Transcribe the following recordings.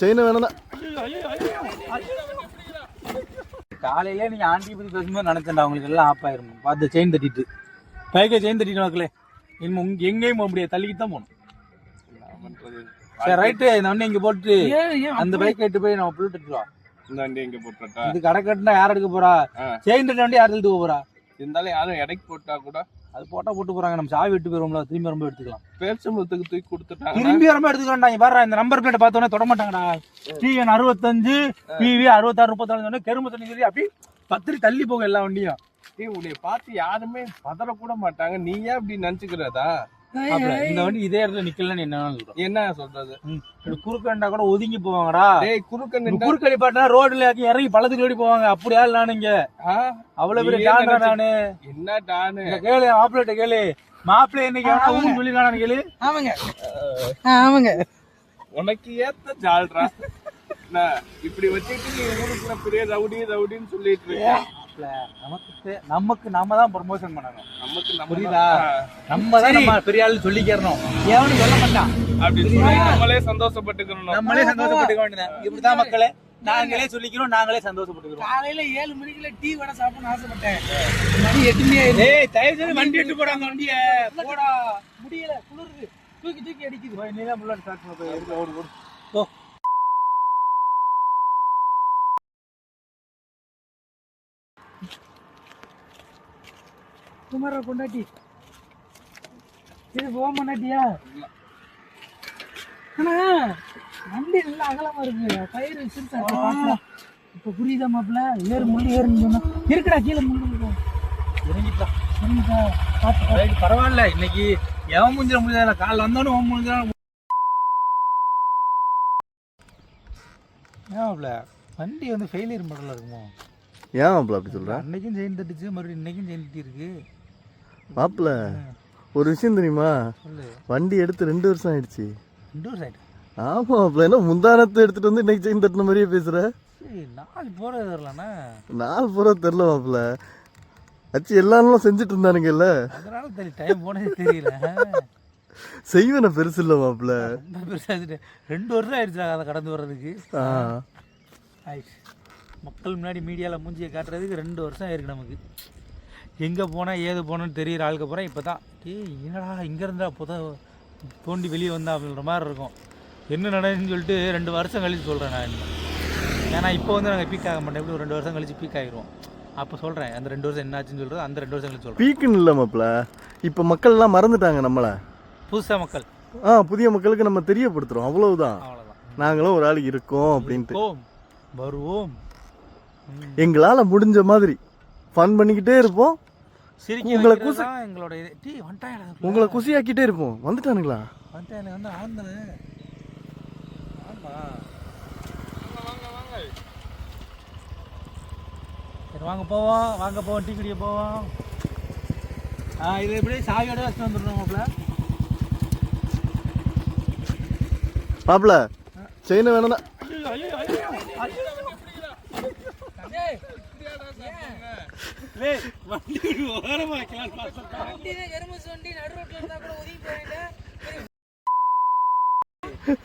செயினை வேணும்னா. காலையிலே நீங்க ஆண்டி பத்தி பேசும்போது நினைச்சேன்டா உங்களுக்கு எல்லாம் ஆப் ஆயிரும்? பார்த்து செயின் தட்டிட்டு. பைக்கை செயின் தட்டிட்டு மக்களே இனிமே உங்க எங்கேயும் போக முடியாது. தள்ளிக்கிட்டு தான் போகணும். சரி ரைட்டு இந்த வண்டி இங்க போட்டு அந்த பைக் எட்டு போய் நம்ம புல்லட் எடுத்துருவா இந்த வண்டி எங்க போட்டா இது கடை கட்டினா யார் எடுக்க போறா. செயின் தட்ட வண்டி யார் எடுத்து போறா? இருந்தாலும் யாரும் எடைக்கு போட்டா கூட அது போட்டா போட்டு போறாங்க. நம்ம சாவி விட்டு போயிருவோம்ல திரும்பி வரும்போது எடுத்துக்கலாம். பேரிச்சம்பழத்துக்கு தூக்கி கொடுத்துட்டாங்க திரும்பி வரும்போது எடுத்துக்கலாம்டா இங்க பாரு இந்த நம்பர் பிளேட் பார்த்தோன்னே தொட மாட்டாங்கடா. டிஎன் அறுபத்தஞ்சு பிவி அறுபத்தாறு முப்பத்தாறு கரும்பு தண்ணி சொல்லி அப்படி பத்திரி தள்ளி போகும் எல்லா வண்டியும். ஏய் உன்னை பார்த்து யாருமே பதற கூட மாட்டாங்க. நீ ஏன் இப்படி நினைச்சுக்கிறதா? இந்த வண்டி இதே இடத்துல நிக்கலன்னு என்ன சொல்றோம் என்ன சொல்றது? குறுக்கண்டா கூட ஒதுங்கி போவாங்கடா. டேய் குறுக்க நின்றா குறுக்கடி பாட்டினா ரோட்ல இறங்கி பள்ளத்துக்கு ஓடி போவாங்க. அப்படியா நானு இங்க? அவ்வளவு பெரிய நினைச்சு- நானு. என்ன டானு? கேளு மாப்பிள்ளைட்ட கேளு. மாப்பிள்ளை இன்னைக்கு வேணா ஊன்னு சொல்லி கேளு. ஆமாங்க. ஆமாங்க. உனக்கு ஏத்த ஜால்ரா. இப்படி வச்சுட்டு நீ ஊருக்குள்ள பெரிய ரவுடி ரவுடின்னு சொல்லிட்டு மாப்பிள, நமக்கு நமக்கு நாம தான் ப்ரமோஷன் பண்ணணும். நமக்கு புரியுதா? நம்ம தான் நம்ம பெரிய ஆளு சொல்லிக்கிறணும். எவனும் சொல்ல மாட்டான். அப்படி சொல்லி நம்மளே சந்தோஷப்பட்டுக்கணும். நம்மளே சந்தோஷப்பட்டுக்க வேண்டியதான் இப்படிதான் மக்களே நாங்களே சொல்லிக்கிறோம் நாங்களே சந்தோஷப்பட்டுக்கிறோம். காலையில ஏழு மணிக்குள்ள டீ வடை சாப்பிடணும்னு ஆசைப்பட்டேன். மணி எட்டு மணி ஏய் தயவு செய்து வண்டி எடுத்து போடாங்க வண்டிய. போடா. முடியல குளிருது. தூக்கி தூக்கி அடிக்குது. போய் நீ தான் முன்னாடி ஸ்டார்ட் பண்ண போய் ஓடு ஓடு. போ. குமார பொண்டாட்டி. இது போக மாட்டாட்டியா ஆனா வண்டி நல்லா அகலமா இருக்கு. பயிர் வச்சிருக்கா இப்ப புரியுதா மாப்பிள்ள ஏறு முள்ளு ஏறுன்னு சொன்னா. இருக்குடா கீழே முள்ளு இருக்கும் இறங்கிட்டான் பார்த்து பரவாயில்ல. இன்னைக்கு எவன் முடிஞ்சிட முடியல காலைல வந்தோன்னு அவன் முடிஞ்சிட ஏன்ல வண்டி வந்து ஃபெயிலியர் மாடலில் இருக்குமோ? ஏன் அப்படி சொல்ற? அன்னைக்கும் செயின் தட்டுச்சு மறுபடியும் இன்னைக்கும் செயின் தட்டி இருக்கு மாப்பிள்ள ஒரு விஷயம் தெரியுமா? வண்டி எடுத்து ரெண்டு வருஷம் ஆயிடுச்சு. ரெண்டு வருஷம் ஆயிட்டு. ஆமா மாப்பிள்ள என்ன முந்தானத்தை எடுத்துட்டு வந்து இன்னைக்கு செயின் தட்டின மாதிரியே சரி நாளைக்கு போகிறது வரலண்ணா நாள் பூரா தெரில மாப்பிள்ள அச்சு எல்லா நாளும் செஞ்சுட்டு இருந்தானுங்கல்ல? அதனால தெரியல டைம் போனதே தெரியல. செய்வன பெருசு இல்லை மாப்பிள்ள பெருசாக ரெண்டு வருஷம் ஆயிடுச்சு அதை கடந்து வர்றதுக்கு. ஆயிடுச்சு. மக்கள் முன்னாடி மீடியாவில் மூஞ்சியை காட்டுறதுக்கு ரெண்டு வருஷம் ஆயிருக்கு நமக்கு. எங்கே போனால் ஏது போனோன்னு தெரியிற ஆளுக்கு அப்புறம் இப்போ தான் ஏய் என்னடா இங்கே இருந்தா புத தோண்டி வெளியே வந்தா அப்படின்ற மாதிரி இருக்கும். என்ன நடந்துன்னு சொல்லிட்டு ரெண்டு வருஷம் கழிச்சு சொல்கிறேன் நான். ஏன்னா இப்போ வந்து நாங்கள் பீக் ஆக மாட்டோம். எப்படி ஒரு ரெண்டு வருஷம் கழிச்சு பீக் ஆகிருவோம் அப்போ சொல்கிறேன் அந்த ரெண்டு வருஷம் என்னாச்சுன்னு சொல்கிறது அந்த ரெண்டு வருஷம் கழிச்சு சொல்கிறேன் பீக்குன்னு இல்லை மாப்பிள்ள இப்போ மக்கள்லாம் மறந்துட்டாங்க நம்மளை. புதுசாக மக்கள். ஆ புதிய மக்களுக்கு நம்ம தெரியப்படுத்துறோம். அவ்வளவுதான். அவ்வளோதான் நாங்களும் ஒரு ஆள் இருக்கோம் அப்படின்ட்டு. வருவோம். எங்களால் முடிஞ்ச மாதிரி ஃபன் பண்ணிக்கிட்டே இருப்போம். உங்களை தான் எங்களோட டீ வந்துட்டாங்க உங்களை குசியாக்கிட்டே இருப்போம் வந்துட்டானுங்களா? வந்துட்டு எனக்கு வந்து ஆந்தனு ஆமா சரி வாங்க போவோம். வாங்க போவோம் டீ குடிக்க போவோம். ஆ இது எப்படி சாவியோட வச்சுட்டு வந்துடணும் மாப்பிள்ள மாப்பிள்ள செயினை வேணும்னா வண்டி ஓரமா வைக்கலாம்னு பார்த்தா. நடு ரோட்ல இருந்தா கூட ஒதுங்கி போயிட்டேன்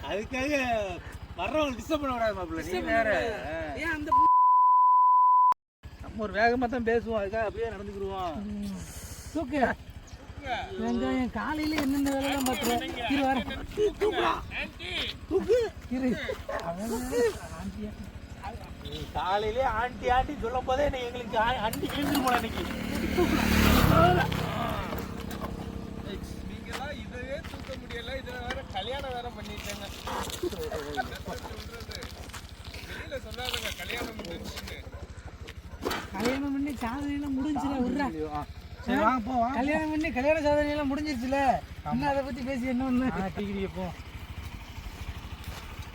அதுக்காக வர்றவங்க டிஸ்டர்ப் பண்ண விடாது மாப்பிள்ள நீ வேற ஏன் அந்த நம்ம ஒரு வேகமா தான் பேசுவோம் அதுக்காக அப்படியே நடந்துக்கிடுவோம் தூக்கு வெங்காயம் காலையில என்னென்ன வேலையெல்லாம் பார்த்துருவோம் இரு வர தூக்கு இரு நீ காலையிலே ஆண்டி ஆண்டி சொல்லும் போதே எங்களுக்கு அண்டி கிழிஞ்சு போல இன்னைக்கு. நீங்களாம் இதையே தூக்க முடியல. இதுல வேற கல்யாணம் வேற பண்ணிட்டாங்க. வெளியில சொல்லாதங்க கல்யாணம் முடிஞ்சுன்னு கல்யாணம் பண்ணி சாதனை எல்லாம் முடிஞ்சுல விட்றா சரி வாங்க கல்யாணம் பண்ணி கல்யாண சாதனை எல்லாம் முடிஞ்சிருச்சுல இன்னும் அதை பத்தி பேசி என்ன ஒண்ணு? ஆ, டீ குடிக்க போ கொத்துங்கி ஏய், சொல்லவா வாடா, புல்லட்ல. ஏய்